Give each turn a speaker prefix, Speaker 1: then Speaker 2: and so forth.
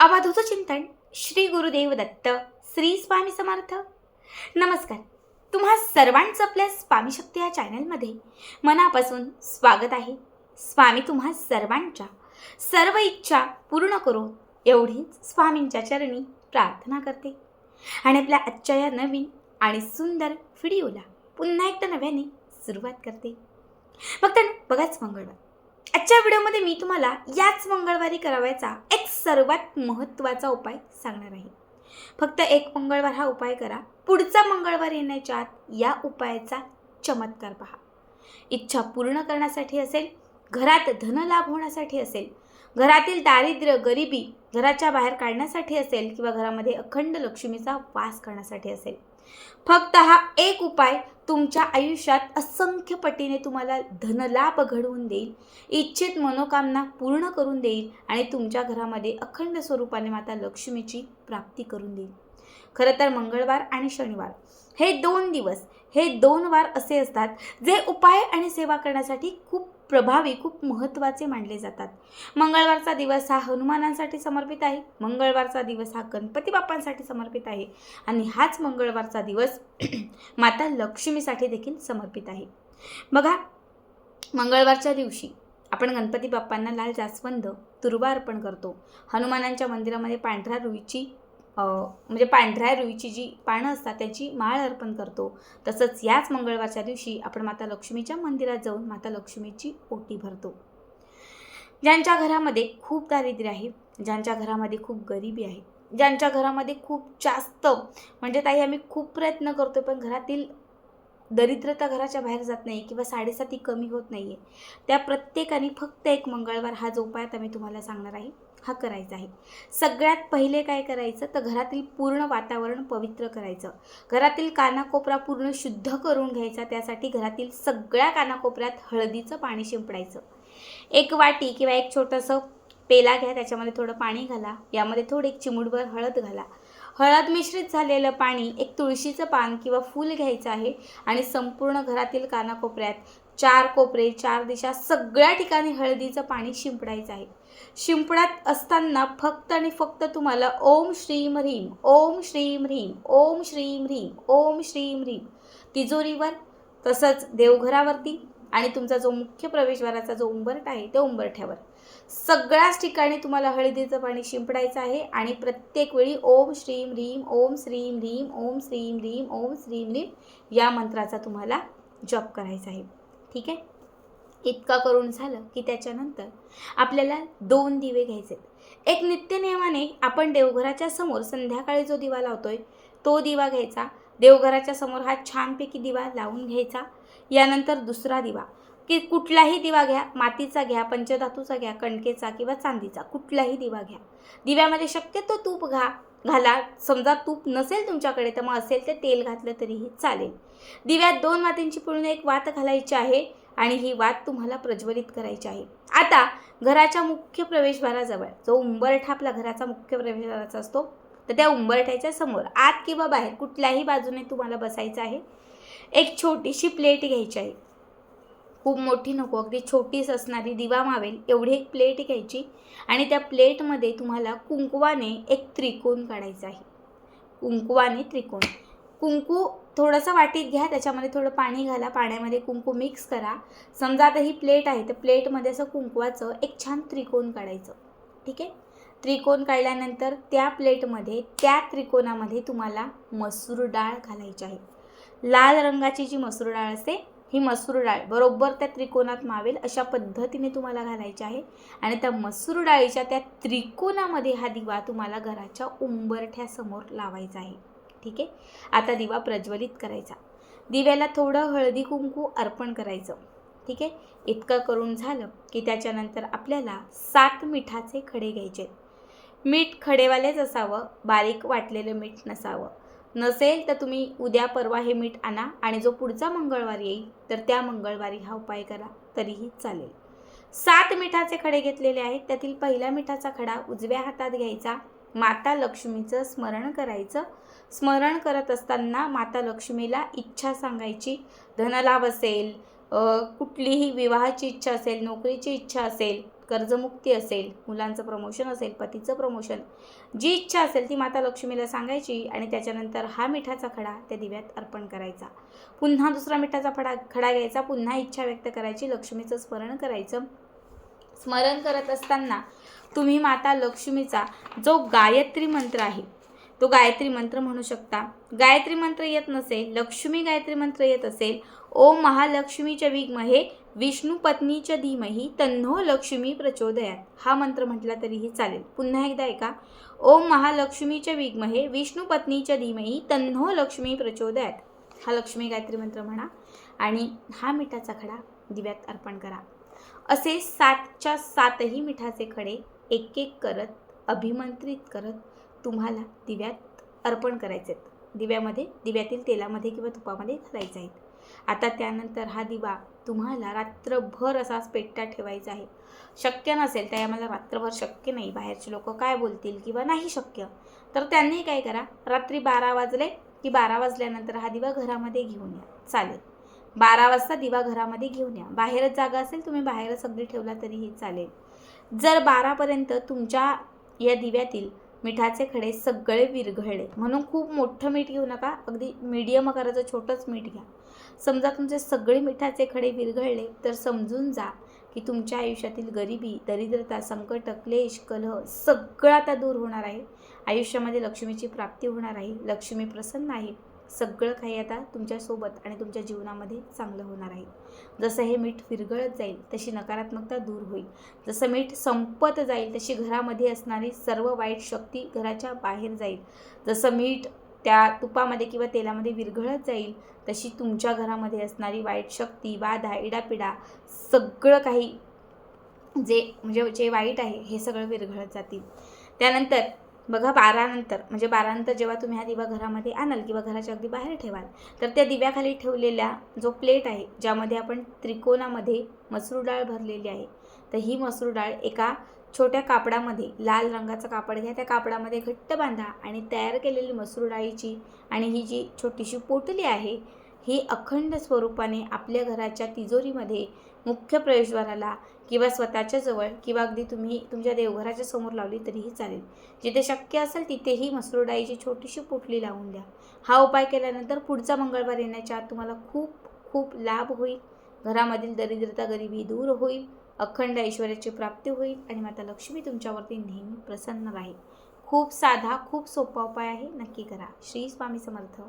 Speaker 1: अबाधूचं चिंतन श्री गुरुदेव दत्त श्री स्वामी समर्थ. नमस्कार. तुम्हा सर्वांचं आपल्या स्वामी शक्ती या चॅनलमध्ये मनापासून स्वागत आहे. स्वामी तुम्हा सर्वांच्या सर्व इच्छा पूर्ण करो एवढीच स्वामींच्या चरणी प्रार्थना करते. आणि आपल्या आजच्या या नवीन आणि सुंदर व्हिडिओला पुन्हा एकदा नव्याने सुरुवात करते. फक्त बघाच मंगळवार. आजच्या व्हिडिओमध्ये मी तुम्हाला याच मंगळवारी करावायचा एक सर्वात महत्त्वाचा उपाय सांगणार आहे. फक्त एक मंगळवार हा उपाय करा. पुढचा मंगळवार येण्याच्या आत या उपायाचा चमत्कार पहा. इच्छा पूर्ण करण्यासाठी असेल घरात धनलाभ होण्यासाठी असेल घरातील दारिद्र्य गरिबी घराच्या बाहेर काढण्यासाठी असेल किंवा घरामध्ये अखंड लक्ष्मीचा वास करण्यासाठी असेल फक्त हा एक उपाय तुमच्या आयुष्यात असंख्य पटीने तुम्हाला धनलाभ घडवून देईल. इच्छित मनोकामना पूर्ण करून देईल आणि तुमच्या घरामध्ये अखंड स्वरूपाने माता लक्ष्मीची प्राप्ती करून देईल. खरं तर मंगळवार आणि शनिवार हे दोन दिवस हे दोन वार असे असतात जे उपाय आणि सेवा करण्यासाठी खूप प्रभावी खूप महत्त्वाचे मानले जातात. मंगळवारचा दिवस हा हनुमानांसाठी समर्पित आहे मंगळवारचा दिवस हा गणपती बाप्पांसाठी समर्पित आहे आणि हाच मंगळवारचा दिवस माता लक्ष्मीसाठी देखील समर्पित आहे. बघा मंगळवारच्या दिवशी आपण गणपती बाप्पांना लाल जास्वंद तुर्बा अर्पण करतो. हनुमानांच्या मंदिरामध्ये पांढऱ्या रुईची म्हणजे पांढऱ्या रुईची जी पानं असतात त्याची माळ अर्पण करतो. तसंच याच मंगळवारच्या दिवशी आपण माता लक्ष्मीच्या मंदिरात जाऊन माता लक्ष्मीची ओटी भरतो. ज्यांच्या घरामध्ये खूप दारिद्र्य आहे ज्यांच्या घरामध्ये खूप गरिबी आहे ज्यांच्या घरामध्ये खूप जास्त म्हणजे ताई आम्ही खूप प्रयत्न करतो पण घरातील दरिद्रता घराच्या बाहेर जात नाही किंवा साडेसाती कमी होत नाही आहे त्या प्रत्येकाने फक्त एक मंगळवार हा जो उपाय आता मी तुम्हाला सांगणार आहे. हा करायचा आहे. सगळ्यात पहिले काय करायचं? तर घरातील पूर्ण वातावरण पवित्र करायचं. घरातील कानाकोपरा पूर्ण शुद्ध करून घ्यायचा. त्यासाठी घरातील सगळ्या कानाकोपऱ्यात हळदीचं पाणी शिंपडायचं. एक वाटी किंवा एक छोटंसं पेला घ्या. त्याच्यामध्ये थोडं पाणी घाला. यामध्ये थोडी एक चिमूटभर हळद घाला. हळद मिश्रित झालेलं पाणी एक तुळशीचं पान किंवा फूल घ्यायचं आहे आणि संपूर्ण घरातील कानाकोपऱ्यात चार कोपरे चार दिशा सगळ्या ठिकाणी हळदीचं पाणी शिंपडायचं आहे. शिंपडत असताना फक्त आणि फक्त तुम्हाला ओम श्रीम ह्रीम ओम श्रीम ह्रीम ओम श्रीम ह्रीम ओम श्रीम ह्रीम. तिजोरीवर तसंच देवघरावरती आणि तुमचा जो मुख्य प्रवेशद्वाराचा जो उंबरट आहे त्या उंबरठ्यावर. सगळ्याच ठिकाणी तुम्हाला हळदीचं पाणी शिंपडायचं आहे आणि प्रत्येक वेळी ओम श्रीम ह्रीम ओम श्रीम ह्रीम ओम श्रीम ह्रीम ओम श्रीम ह्रीम या मंत्राचा तुम्हाला जप करायचा आहे. ठीक आहे? इतका करून झालं की त्याच्यानंतर आपल्याला दोन दिवे घ्यायचे एक नित्यनियमाने आपण देवघराच्या समोर संध्याकाळी जो दिवा लावतोय तो दिवा घ्यायचा. देवघराच्या समोर हा छानपैकी दिवा लावून घ्यायचा. यानंतर दुसरा दिवा. की कुठलाही दिवा घ्या मातीचा घ्या पंचधातूचा घ्या कणकेचा किंवा चांदीचा कुठलाही दिवा घ्या. दिव्यामध्ये शक्यतो तूप घा घाला. समजा तूप नसेल तुमच्याकडे तर मग असेल ते तेल घातलं तरीही चालेल. दिव्यात दोन मातींची पूर्ण एक वात घालायची आहे आणि ही वात तुम्हाला प्रज्वलित करायची आहे. आता घराच्या मुख्य प्रवेशद्वाराजवळ जो उंबरठा आपला घराचा मुख्य प्रवेशद्वाराचा असतो तर त्या उंबरठ्याच्या समोर आत किंवा बाहेर कुठल्याही बाजूने तुम्हाला बसायचं आहे. एक छोटीशी प्लेट घ्यायची आहे. खूप मोठी नको अगदी छोटीच असणारी दिवा मावेल एवढी एक प्लेट घ्यायची आणि त्या प्लेटमध्ये तुम्हाला कुंकवाने एक त्रिकोण काढायचा आहे. कुंकवाने त्रिकोण. कुंकू थोडंसं वाटीत घ्या त्याच्यामध्ये थोडं पाणी घाला पाण्यामध्ये कुंकू मिक्स करा. समजा आता ही प्लेट आहे तर प्लेटमध्ये असं कुंकवाचं एक छान त्रिकोण काढायचं. ठीक आहे? त्रिकोण काढल्यानंतर त्या प्लेटमध्ये त्या त्रिकोणामध्ये तुम्हाला मसूर डाळ घालायची आहे. लाल रंगाची जी मसूर डाळ असते ही मसूर डाळ बरोबर त्या त्रिकोणात मावेल अशा पद्धतीने तुम्हाला घालायची आहे. आणि त्या मसूर डाळीच्या त्या त्रिकोणामध्ये हा दिवा तुम्हाला घराच्या उंबरठ्यासमोर लावायचा आहे. ठीक आहे? आता दिवा प्रज्वलित करायचा. दिव्याला थोडं हळदी कुंकू अर्पण करायचं. ठीक आहे? इतकं करून झालं की त्याच्यानंतर आपल्याला सात मिठाचे खडे घ्यायचे मीठ खडेवालेच असावं बारीक वाटलेलं मीठ नसावं. नसेल तर तुम्ही उद्या परवा हे मीठ आणा आणि जो पुढचा मंगळवार येईल तर त्या मंगळवारी हा उपाय करा तरीही चालेल. सात मिठाचे खडे घेतलेले आहेत त्यातील पहिल्या मिठाचा खडा उजव्या हातात घ्यायचा माता लक्ष्मीचं स्मरण करायचं. स्मरण करत असताना माता लक्ष्मीला इच्छा सांगायची धनलाभ असेल कुठलीही विवाहाची इच्छा असेल नोकरीची इच्छा असेल कर्जमुक्ती असेल मुलांचं प्रमोशन असेल पतीचं प्रमोशन जी इच्छा असेल ती माता लक्ष्मीला सांगायची आणि त्याच्यानंतर हा मिठाचा खडा त्या दिव्यात अर्पण करायचा. पुन्हा दुसरा मिठाचा खडा खडा घ्यायचा पुन्हा इच्छा व्यक्त करायची लक्ष्मीचं स्मरण करायचं. स्मरण करत असताना तुम्ही माता लक्ष्मीचा जो गायत्री मंत्र आहे तो गायत्री मंत्र म्हणू शकता. गायत्री मंत्र येत नसेल लक्ष्मी गायत्री मंत्र येत असेल ओम महालक्ष्मीच्या विग्महे विष्णू पत्नीच्या धीमही तन्हो लक्ष्मी प्रचोदयात. हा मंत्र म्हटला तरीही चालेल. पुन्हा एकदा ऐका. ओम महालक्ष्मीच्या विग्महे विष्णू पत्नीच्या धीमही तन्हो लक्ष्मी प्रचोदयात. हा लक्ष्मी गायत्री मंत्र म्हणा आणि हा मिठाचा खडा दिव्यात अर्पण करा. असे सातच्या सातही मिठाचे खडे एक एक करत अभिमंत्रित करत तुम्हाला दिव्यात अर्पण करायचे आहेत दिव्यामध्ये दिव्यातील तेलामध्ये किंवा तुपामध्ये घालायचे आहेत. आता त्यानंतर हा दिवा तुम्हाला रात्रभर असाच पेटता ठेवायचा आहे. शक्य नसेल तर आम्हाला रात्रभर शक्य नाही. बाहेरचे लोक काय बोलतील किंवा नाही शक्य? तर त्यांनी काय करा रात्री बारा वाजले की बारा वाजल्यानंतर हा दिवा घरामध्ये घेऊन या. चालेल. बारा वाजता दिवा घरामध्ये घेऊन या. बाहेरच जागा असेल तुम्ही बाहेरच अगदी ठेवला तरीही चालेल. जर बारापर्यंत तुमच्या या दिव्यातील मिठाचे खडे सगळे विरघळले. म्हणून खूप मोठं मीठ घेऊ नका. अगदी मीडियम आकाराचं छोटंच मीठ घ्या. समजा तुमचे सगळे मिठाचे खडे विरघळले तर समजून जा की तुमच्या आयुष्यातील गरिबी दरिद्रता संकट क्लेश कलह सगळं आता दूर होणार आहे. आयुष्यामध्ये लक्ष्मीची प्राप्ती होणार आहे. लक्ष्मी प्रसन्न आहे. सगळं काही आता तुमच्यासोबत आणि तुमच्या जीवनामध्ये चांगलं होणार आहे. जसं हे मीठ विरघळत जाईल तशी नकारात्मकता दूर होईल. जसं मीठ संपत जाईल तशी घरामध्ये असणारी सर्व वाईट शक्ती घराच्या बाहेर जाईल. जसं मीठ त्या तुपामध्ये किंवा तेलामध्ये विरघळत जाईल तशी तुमच्या घरामध्ये असणारी वाईट शक्ती बाधा इडापिडा सगळं काही जे म्हणजे जे वाईट आहे हे सगळं विरघळत जातील. त्यानंतर बघा बारानंतर म्हणजे बारानंतर जेव्हा तुम्ही हा दिवा घरामध्ये आणाल किंवा घराच्या अगदी बाहेर ठेवाल तर त्या दिव्याखाली ठेवलेल्या जो प्लेट आहे ज्यामध्ये आपण त्रिकोणामध्ये मसूर डाळ भरलेली आहे तर ही मसूर डाळ एका छोट्या कापडामध्ये लाल रंगाचं कापड घ्या त्या कापडामध्ये घट्ट बांधा आणि तयार केलेली मसूर डाळीची आणि ही जी छोटीशी पोटली आहे ही अखंड स्वरूपाने आपल्या घराच्या तिजोरीमध्ये मुख्य प्रवेशद्वाराला किंवा स्वतःच्या जवळ किंवा अगदी तुम्ही तुमच्या देवघराच्या समोर लावली तरीही चालेल. जिथे शक्य असेल तिथेही मसूर डाळीची छोटीशी पोटली लावून द्या. हा उपाय केल्यानंतर पुढचा मंगळवार येण्याच्या आत तुम्हाला खूप खूप लाभ होईल. घरामधील दरिद्रता गरिबी दूर होईल. अखंड ऐश्वर्याची प्राप्ती होईल आणि माता लक्ष्मी तुमच्यावरती नेहमी प्रसन्न राहील. खूप साधा खूप सोपा उपाय आहे. नक्की करा. श्री स्वामी समर्थ.